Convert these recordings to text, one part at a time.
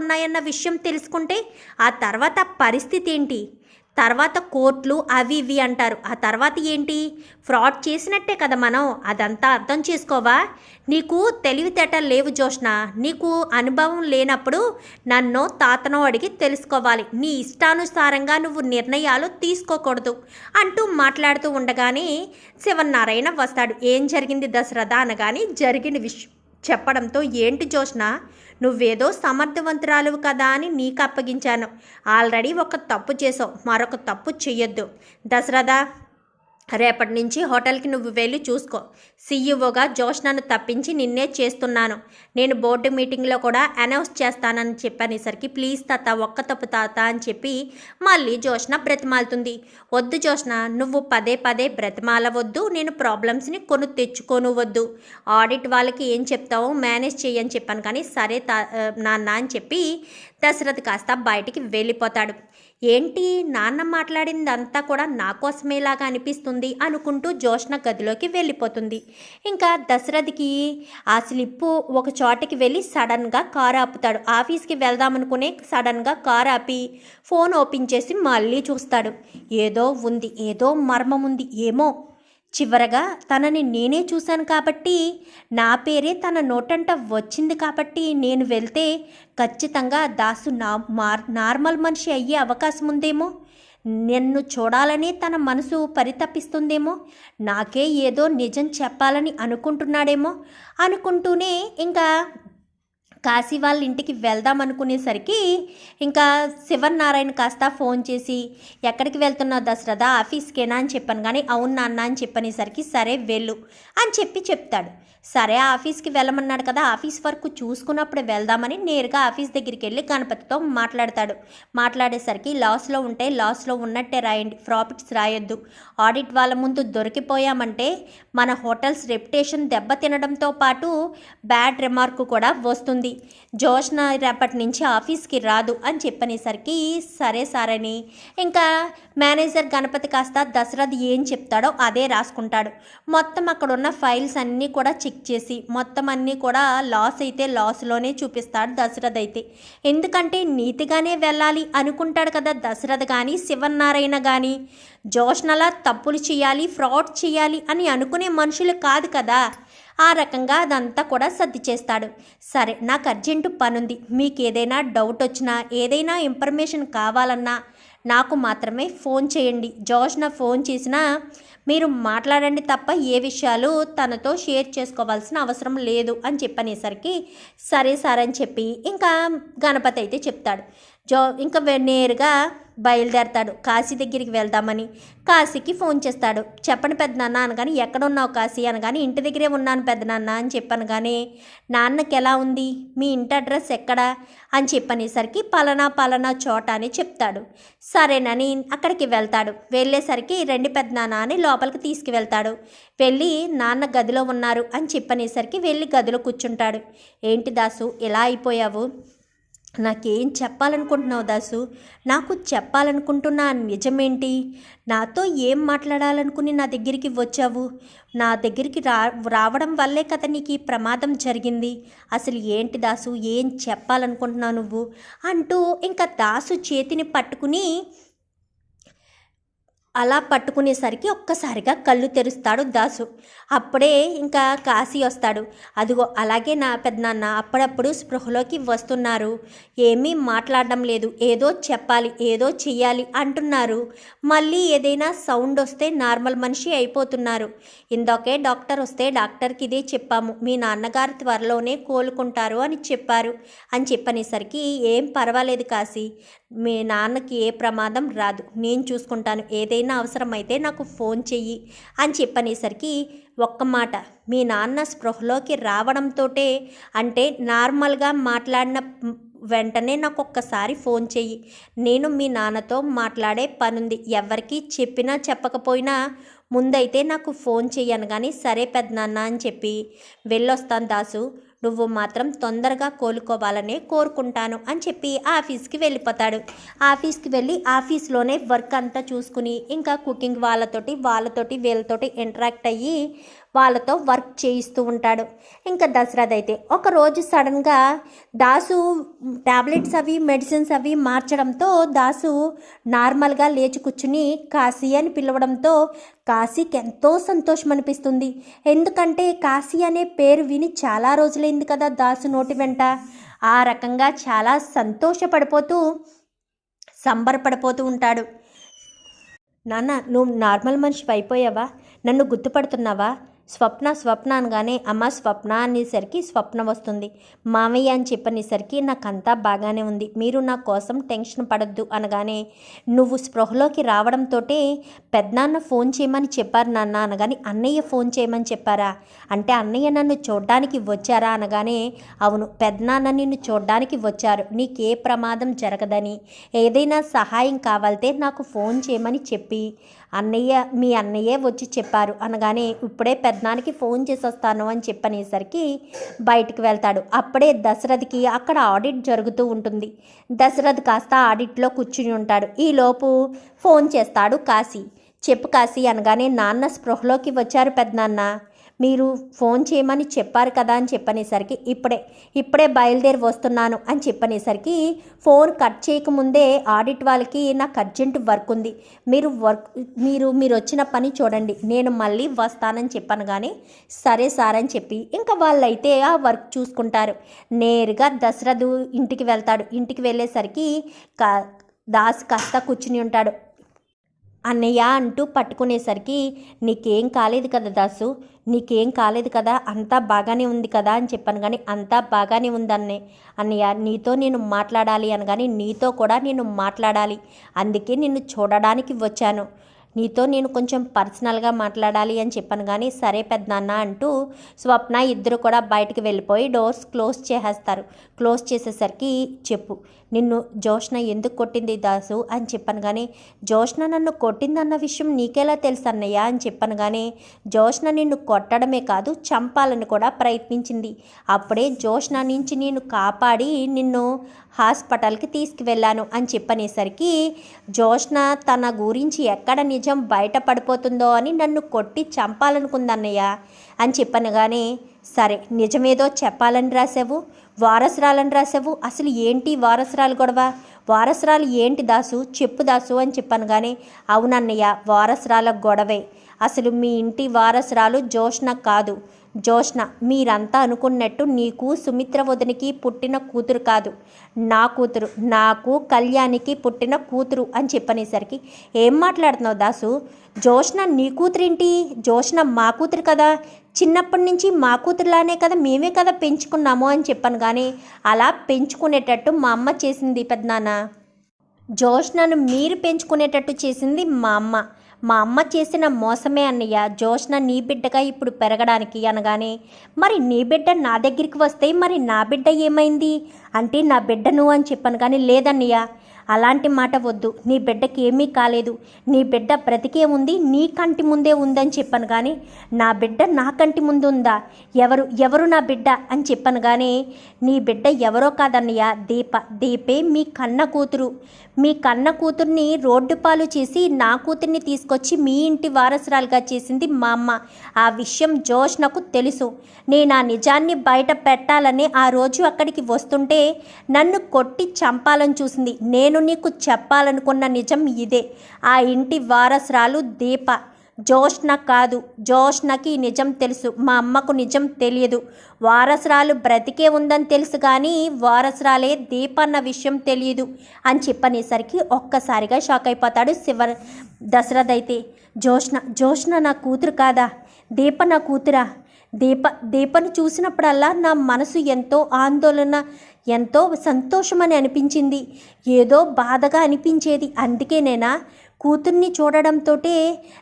ఉన్నాయన్న విషయం తెలుసుకుంటే ఆ తర్వాత పరిస్థితి ఏంటి? తర్వాత కోర్టులు అవి ఇవి అంటారు. ఆ తర్వాత ఏంటి? ఫ్రాడ్ చేసినట్టే కదా మనం. అదంతా అర్థం చేసుకోవా? నీకు తెలివితేటలు లేవు జోష్ణ నీకు అనుభవం లేనప్పుడు నన్ను తాతనో అడిగి తెలుసుకోవాలి. నీ ఇష్టానుసారంగా నువ్వు నిర్ణయాలు తీసుకోకూడదు అంటూ మాట్లాడుతూ ఉండగానే శివనారాయణ వస్తాడు. ఏం జరిగింది దశరథ అనగానే జరిగిన విషయం. చెప్పడంతో ఏంటి జోష్న? నువ్వేదో సమర్థవంతురాలువు కదా అని నీకు అప్పగించాను ఆల్రెడీ ఒక తప్పు చేసావు మరొక తప్పు చెయ్యొద్దు. దశరథ రేపటి నుంచి హోటల్కి నువ్వు వెళ్ళి చూసుకో. సీఈఓగా జోష్నను తప్పించి నిన్నే చేస్తున్నాను. నేను బోర్డు మీటింగ్లో కూడా అనౌన్స్ చేస్తానని చెప్పనేసరికి ప్లీజ్ తాత ఒక్క తప్పు తాత అని చెప్పి మళ్ళీ జోష్న బ్రతిమాలుతుంది. వద్దు జోష్న నువ్వు పదే పదే బ్రతిమాలవద్దు నేను ప్రాబ్లమ్స్ని కొను తెచ్చుకోను వద్దు. ఆడిట్ వాళ్ళకి ఏం చెప్తావో మేనేజ్ చేయని చెప్పాను కానీ సరే తా నాన్న అని చెప్పి దశరథ్ కాస్త బయటికి వెళ్ళిపోతాడు. ఏంటి నాన్న మాట్లాడింది అంతా కూడా నా కోసమేలాగా అనిపిస్తుంది అనుకుంటూ జోష్న గదిలోకి వెళ్ళిపోతుంది. ఇంకా దశరథ్కి ఆ స్లిప్పు ఒక చోటకి వెళ్ళి సడన్గా కారు ఆపుతాడు. ఆఫీస్కి వెళ్దామనుకునే సడన్గా కారు ఆపి ఫోన్ ఓపెన్ చేసి మళ్ళీ చూస్తాడు. ఏదో ఉంది ఏదో మర్మం ఉంది ఏమో చివరగా తనని నేనే చూశాను కాబట్టి నా పేరే తన నోటంట వచ్చింది కాబట్టి నేను వెళ్తే ఖచ్చితంగా దాసు నా మార్ నార్మల్ మనిషి అయ్యే అవకాశం ఉందేమో? నన్ను చూడాలని తన మనసు పరితపిస్తుందేమో? నాకే ఏదో నిజం చెప్పాలని అనుకుంటున్నాడేమో? అనుకుంటూనే ఇంకా కాశీ వాళ్ళ ఇంటికి వెళ్దాం అనుకునేసరికి ఇంకా శివనారాయణ కాస్త ఫోన్ చేసి ఎక్కడికి వెళ్తున్నావు దశరథ? ఆఫీస్కేనా? అని చెప్పాను. కానీ అవును నాన్న అని చెప్పనేసరికి సరే వెళ్ళు అని చెప్పి చెప్తాడు. సరే ఆఫీస్కి వెళ్ళమన్నాడు కదా ఆఫీస్ వర్క్ చూసుకున్నప్పుడు వెళ్దామని నేరుగా ఆఫీస్ దగ్గరికి వెళ్ళి గణపతితో మాట్లాడతాడు. మాట్లాడేసరికి లాస్లో ఉంటే లాస్లో ఉన్నట్టే రాయండి ప్రాఫిట్స్ రాయొద్దు. ఆడిట్ వాళ్ళ ముందు దొరికిపోయామంటే మన హోటల్స్ రెప్యుటేషన్ దెబ్బతినడంతో పాటు బ్యాడ్ రిమార్క్ కూడా వస్తుంది. జోష్న రేపటి నుంచి ఆఫీస్కి రాదు అని చెప్పనేసరికి సరే సారని. ఇంకా మేనేజర్ గణపతి కాస్త దశరథ్ ఏం చెప్తాడో అదే రాసుకుంటాడు. మొత్తం అక్కడ ఉన్న ఫైల్స్ అన్నీ కూడా చెక్ చేసి మొత్తం అన్నీ కూడా లాస్ అయితే లాస్లోనే చూపిస్తాడు దశరథ్ అయితే ఎందుకంటే నీతిగానే వెళ్ళాలి అనుకుంటాడు కదా దశరథ్ కానీ శివనారాయణ కానీ జోష్నలా తప్పులు చేయాలి ఫ్రాడ్ చేయాలి అని అనుకునే మనుషులు కాదు కదా. ఆ రకంగా అదంతా కూడా సర్ది చేస్తాడు. సరే నాకు అర్జెంటు పనుంది. మీకు ఏదైనా డౌట్ వచ్చినా ఏదైనా ఇన్ఫర్మేషన్ కావాలన్నా నాకు మాత్రమే ఫోన్ చేయండి. జోష్న ఫోన్ చేసినా మీరు మాట్లాడండి తప్ప ఏ విషయాలు తనతో షేర్ చేసుకోవాల్సిన అవసరం లేదు అని చెప్పనేసరికి సరే సార్ అని చెప్పి ఇంకా గణపతి అయితే చెప్తాడు. జో ఇంకా నేరుగా బయలుదేరతాడు. కాశీ దగ్గరికి వెళ్దామని కాశీకి ఫోన్ చేస్తాడు. చెప్పండి పెద్దనాన్న అనగాని ఎక్కడ ఉన్నావు కాశీ? అనగాని ఇంటి దగ్గరే ఉన్నాను పెద్దనాన్న అని చెప్పాను కానీ నాన్నకి ఎలా ఉంది? మీ ఇంటి అడ్రస్ ఎక్కడా? అని చెప్పనేసరికి పలానా పలానా చోట అని చెప్తాడు. సరేనని అక్కడికి వెళ్తాడు. వెళ్ళేసరికి రెండు పెద్దనాన్న అని లోపలికి తీసుకువెళ్తాడు. వెళ్ళి నాన్న గదిలో ఉన్నారు అని చెప్పనేసరికి వెళ్ళి గదిలో కూర్చుంటాడు. ఏంటి దాసు ఎలా అయిపోయావు? నాకేం చెప్పాలనుకుంటున్నావు దాసు? నాకు చెప్పాలనుకుంటున్న నిజమేంటి? నాతో ఏం మాట్లాడాలనుకుని నా దగ్గరికి వచ్చావు? నా దగ్గరికి రా రావడం వల్లే కదా నీకు ఈ ప్రమాదం జరిగింది. అసలు ఏంటి దాసు? ఏం చెప్పాలనుకుంటున్నావు నువ్వు? అంటూ ఇంకా దాసు చేతిని పట్టుకుని అలా పట్టుకునేసరికి ఒక్కసారిగా కళ్ళు తెరుస్తాడు దాసు. అప్పుడే ఇంకా కాశీ వస్తాడు. అదిగో అలాగే నా పెద్దనాన్న అప్పుడప్పుడు స్పృహలోకి వస్తున్నారు. ఏమీ మాట్లాడడం లేదు. ఏదో చెప్పాలి ఏదో చెయ్యాలి అంటున్నారు. మళ్ళీ ఏదైనా సౌండ్ వస్తే నార్మల్ మనిషి అయిపోతున్నారు. ఇందాకే డాక్టర్ వస్తే డాక్టర్కి ఇదే చెప్పాము. మీ నాన్నగారు త్వరలోనే కోలుకుంటారు అని చెప్పారు. అని చెప్పనేసరికి ఏం పర్వాలేదు కాశీ. మీ నాన్నకి ఏ ప్రమాదం రాదు. నేను చూసుకుంటాను. ఏదైనా అవసరమైతే నాకు ఫోన్ చెయ్యి అని చెప్పనేసరికి ఒక్క మాట. మీ నాన్న స్పృహలోకి రావడంతోటే అంటే నార్మల్గా మాట్లాడిన వెంటనే నాకు ఒక్కసారి ఫోన్ చెయ్యి. నేను మీ నాన్నతో మాట్లాడే పనుంది. ఎవరికి చెప్పినా చెప్పకపోయినా ముందైతే నాకు ఫోన్ చెయ్యను కానీ సరే పెద్దనాన్న అని చెప్పి వెళ్ళొస్తాను దాసు. నువ్వు మాత్రం తొందరగా కోలుకోవాలనే కోరుకుంటాను అని చెప్పి ఆఫీస్కి వెళ్ళిపోతాడు. ఆఫీస్కి వెళ్ళి ఆఫీస్లోనే వర్క్ అంతా చూసుకుని ఇంకా కుకింగ్ వాళ్ళతోటి వాళ్ళతోటి వీళ్ళతోటి ఇంటరాక్ట్ అయ్యి వాళ్ళతో వర్క్ చేయిస్తూ ఉంటాడు. ఇంకా దసరాది అయితే ఒకరోజు సడన్గా దాసు టాబ్లెట్స్ అవి మెడిసిన్స్ అవి మార్చడంతో దాసు నార్మల్గా లేచి కూర్చుని కాశీ అని పిలవడంతో కాశీకి ఎంతో సంతోషం అనిపిస్తుంది. ఎందుకంటే కాశీ అనే పేరు విని చాలా రోజులైంది కదా దాసు నోటి వెంట. ఆ రకంగా చాలా సంతోషపడిపోతూ సంబరపడిపోతూ ఉంటాడు. నాన్న నువ్వు నార్మల్ మనిషి అయిపోయావా నన్ను గుర్తుపడుతున్నావా? స్వప్న స్వప్న అనగానే అమ్మ స్వప్న అనేసరికి స్వప్న వస్తుంది. మామయ్య అని చెప్పనేసరికి నాకంతా బాగానే ఉంది. మీరు నా కోసం టెన్షన్ పడద్దు అనగానే నువ్వు స్పృహలోకి రావడంతో పెద్దనాన్న ఫోన్ చేయమని చెప్పారు నాన్న అనగానే అన్నయ్య ఫోన్ చేయమని చెప్పారా? అంటే అన్నయ్య నన్ను చూడ్డానికి వచ్చారా? అనగానే అవును పెద్దనాన్న నిన్ను చూడ్డానికి వచ్చారు. నీకే ప్రమాదం జరగదని. ఏదైనా సహాయం కావాలితే నాకు ఫోన్ చేయమని చెప్పి అన్నయ్య మీ అన్నయ్యే వచ్చి చెప్పారు. అనగానే ఇప్పుడే పెద్దనానికి ఫోన్ చేసి వస్తాను అని చెప్పనేసరికి బయటికి వెళ్తాడు. అప్పుడే దశరథ్కి అక్కడ ఆడిట్ జరుగుతూ ఉంటుంది. దశరథ్ కాస్త ఆడిట్లో కూర్చుని ఉంటాడు. ఈలోపు ఫోన్ చేస్తాడు కాశీ. చెప్పు కాశీ అనగానే నాన్న స్పృహలోకి వచ్చారు పెద్దనాన్న మీరు ఫోన్ చేయమని చెప్పారు కదా అని చెప్పనేసరికి ఇప్పుడే ఇప్పుడే బయలుదేరి వస్తున్నాను అని చెప్పనేసరికి ఫోన్ కట్ చేయకముందే ఆడిట్ వాళ్ళకి నాకు అర్జెంట్ వర్క్ ఉంది. మీరు వర్క్ మీరు మీరు వచ్చిన పని చూడండి. నేను మళ్ళీ వస్తానని చెప్పాను కానీ సరే సార్ అని చెప్పి ఇంకా వాళ్ళైతే ఆ వర్క్ చూసుకుంటారు. నేరుగా దశరథు ఇంటికి వెళ్తాడు. ఇంటికి వెళ్ళేసరికి కా దాస్ కాస్త కూర్చుని ఉంటాడు. అన్నయ్య అంటూ పట్టుకునేసరికి నీకేం కాలేదు కదా దాసు నీకేం కాలేదు కదా అంతా బాగానే ఉంది కదా అని చెప్పాను. కానీ అంతా బాగానే ఉందన్నే అన్నయ్య నీతో నేను మాట్లాడాలి అనగాని నీతో కూడా నేను మాట్లాడాలి అందుకే నిన్ను చూడడానికి వచ్చాను. నీతో నేను కొంచెం పర్సనల్గా మాట్లాడాలి అని చెప్పాను. కానీ సరే పెద్దనాన్న అంటూ స్వప్న ఇద్దరు కూడా బయటకు వెళ్ళిపోయి డోర్స్ క్లోజ్ చేసేస్తారు. క్లోజ్ చేసేసరికి చెప్పు నిన్ను జోష్న ఎందుకు కొట్టింది దాసు అని చెప్పాను కానీ జోష్న నన్ను కొట్టిందన్న విషయం నీకెలా తెలుసు అన్నయ్య అని చెప్పాను కానీ జోష్న నిన్ను కొట్టడమే కాదు చంపాలని కూడా ప్రయత్నించింది. అప్పుడే జోష్న నుంచి నేను కాపాడి నిన్ను హాస్పిటల్కి తీసుకువెళ్ళాను అని చెప్పనేసరికి జోష్న తన గురించి ఎక్కడ నిజం బయటపడిపోతుందో అని నన్ను కొట్టి చంపాలనుకుందన్నయ్య అని చెప్పనగానే సరే నిజమేదో చెప్పాలని రాసావు. వారసురాలని రాసావు? అసలు ఏంటి వారసురాలు గొడవ? వారసురాలు ఏంటి దాసు? చెప్పు దాసు అని చెప్పాను కానీ అవునన్నయ్య వారసురాల గొడవే. అసలు మీ ఇంటి వారసురాలు జోష్న కాదు. జోష్న మీరంతా అనుకున్నట్టు నీకు సుమిత్ర వదినికి పుట్టిన కూతురు కాదు. నా కూతురు నాకు కళ్యాణికి పుట్టిన కూతురు అని చెప్పనేసరికి ఏం మాట్లాడుతున్నావు దాసు? జోష్న నీ కూతురేంటి? జోష్న మా కూతురు కదా. చిన్నప్పటి నుంచి మా కూతురులానే కదా మేమే కదా పెంచుకున్నాము అని చెప్పాను కానీ అలా పెంచుకునేటట్టు మా అమ్మ చేసింది పెద్దనాన్న. జోష్నను మీరు పెంచుకునేటట్టు చేసింది మా అమ్మ. మా అమ్మ చేసిన మోసమే అన్నయ్య. జోష్న నీ బిడ్డగా ఇప్పుడు పెరగడానికి అనగానే మరి నీ బిడ్డ నా దగ్గరికి వస్తే మరి నా బిడ్డ ఏమైంది? అంటే నా బిడ్డను అని చెప్పాను కానీ లేదన్నయ్య. అలాంటి మాట వద్దు. నీ బిడ్డకి ఏమీ కాలేదు. నీ బిడ్డ బ్రతికే ఉంది నీ కంటి ముందే ఉందని చెప్పాను కానీ నా బిడ్డ నా కంటి ముందు ఉందా? ఎవరు ఎవరు నా బిడ్డ అని చెప్పాను కానీ నీ బిడ్డ ఎవరో కాదన్నయ్య. దీప దీపే మీ కన్న కూతురు. మీ కన్న కూతుర్ని రోడ్డు పాలు చేసి నా కూతుర్ని తీసుకొచ్చి మీ ఇంటి వారసురాలుగా చేసింది మా అమ్మ. ఆ విషయం జోష్ నాకు తెలుసు. నేను ఆ నిజాన్ని బయట పెట్టాలని ఆ రోజు అక్కడికి వస్తుంటే నన్ను కొట్టి చంపాలని చూసింది. నేను నీకు చెప్పాలనుకున్న నిజం ఇదే. ఆ ఇంటి వారసురాలు దీప. జోష్న కాదు జోష్నకి నిజం తెలుసు. మా అమ్మకు నిజం తెలియదు. వారసురాలు బ్రతికే ఉందని తెలుసు కానీ వారసురాలే దీప అన్న విషయం తెలియదు అని చెప్పనేసరికి ఒక్కసారిగా షాక్ అయిపోతాడు శివ దశరథ్ అయితే. జోష్న జోష్న నా కూతురు కాదా? దీప నా కూతురా? దీప దీపను చూసినప్పుడల్లా నా మనసు ఎంతో ఆందోళన ఎంతో సంతోషమని అనిపించింది. ఏదో బాధగా అనిపించేది. అందుకేనేనా కూతుర్ని చూడడంతో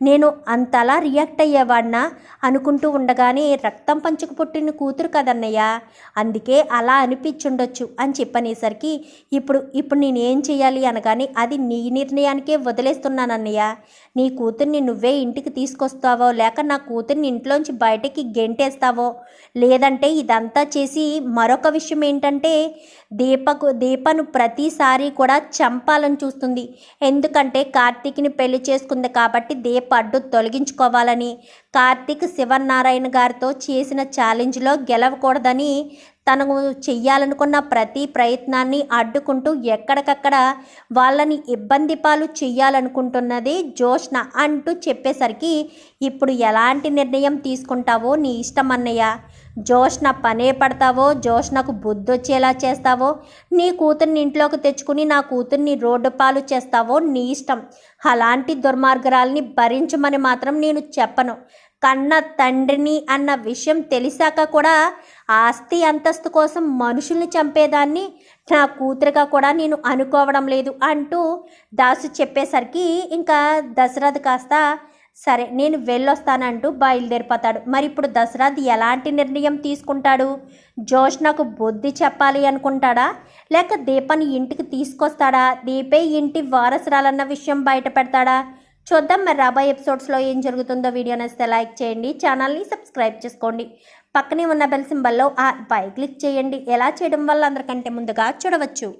నేను అంతలా రియాక్ట్ అయ్యేవాడినా అనుకుంటూ ఉండగానే రక్తం పంచుకు పుట్టిన కూతురు కదన్నయ్య. అందుకే అలా అనిపించుండొచ్చు అని చెప్పనేసరికి ఇప్పుడు ఇప్పుడు నేను ఏం చేయాలి అనగానే అది నీ నిర్ణయానికే వదిలేస్తున్నానన్నయ్య. నీ కూతుర్ని నువ్వే ఇంటికి తీసుకొస్తావో లేక నా కూతుర్ని ఇంట్లోంచి బయటికి గెంటేస్తావో లేదంటే ఇదంతా చేసి మరొక విషయం ఏంటంటే దీపకు దీపను ప్రతిసారి కూడా చంపాలని చూస్తుంది. ఎందుకంటే కార్తీక్ కార్తీక్ని పెళ్ళి చేసుకుంది కాబట్టి దీప అడ్డు తొలగించుకోవాలని కార్తీక్ శివనారాయణ గారితో చేసిన ఛాలెంజ్లో గెలవకూడదని తను చెయ్యాలనుకున్న ప్రతి ప్రయత్నాన్ని అడ్డుకుంటూ ఎక్కడికక్కడ వాళ్ళని ఇబ్బంది పాలు చెయ్యాలనుకుంటున్నది జోష్న అంటూ చెప్పేసరికి ఇప్పుడు ఎలాంటి నిర్ణయం తీసుకుంటావో నీ ఇష్టం అన్నయ్య. జోష్న పనే పడతావో జోష్నకు బుద్ధి వచ్చేలా చేస్తావో నీ కూతుర్ని ఇంట్లోకి తెచ్చుకుని నా కూతుర్ని రోడ్డు పాలు చేస్తావో నీ ఇష్టం. అలాంటి దుర్మార్గరాల్ని భరించమని మాత్రం నేను చెప్పను. కన్న తండ్రిని అన్న విషయం తెలిసాక కూడా ఆస్తి అంతస్తు కోసం మనుషుల్ని చంపేదాన్ని నా కూతురుగా కూడా నేను అనుకోవడం లేదు అంటూ దాసు చెప్పేసరికి ఇంకా దశరథ్ కాస్త సరే నేను వెళ్ళొస్తానంటూ బయలుదేరిపోతాడు. మరి ఇప్పుడు దశరథ్ ఎలాంటి నిర్ణయం తీసుకుంటాడు? జోష్నకు బుద్ధి చెప్పాలి అనుకుంటాడా? లేక దీపని ఇంటికి తీసుకొస్తాడా? దీపే ఇంటి వారసురాలన్న విషయం బయట పెడతాడా? చూద్దాం మరి రాబోయే ఎపిసోడ్స్లో ఏం జరుగుతుందో వీడియో నచ్చితే లైక్ చేయండి ఛానల్ని సబ్స్క్రైబ్ చేసుకోండి. పక్కనే ఉన్న బెల్ సింబల్లో ఆ పై క్లిక్ చేయండి. ఎలా చేయడం వల్ల అందరికంటే ముందుగా చూడవచ్చు.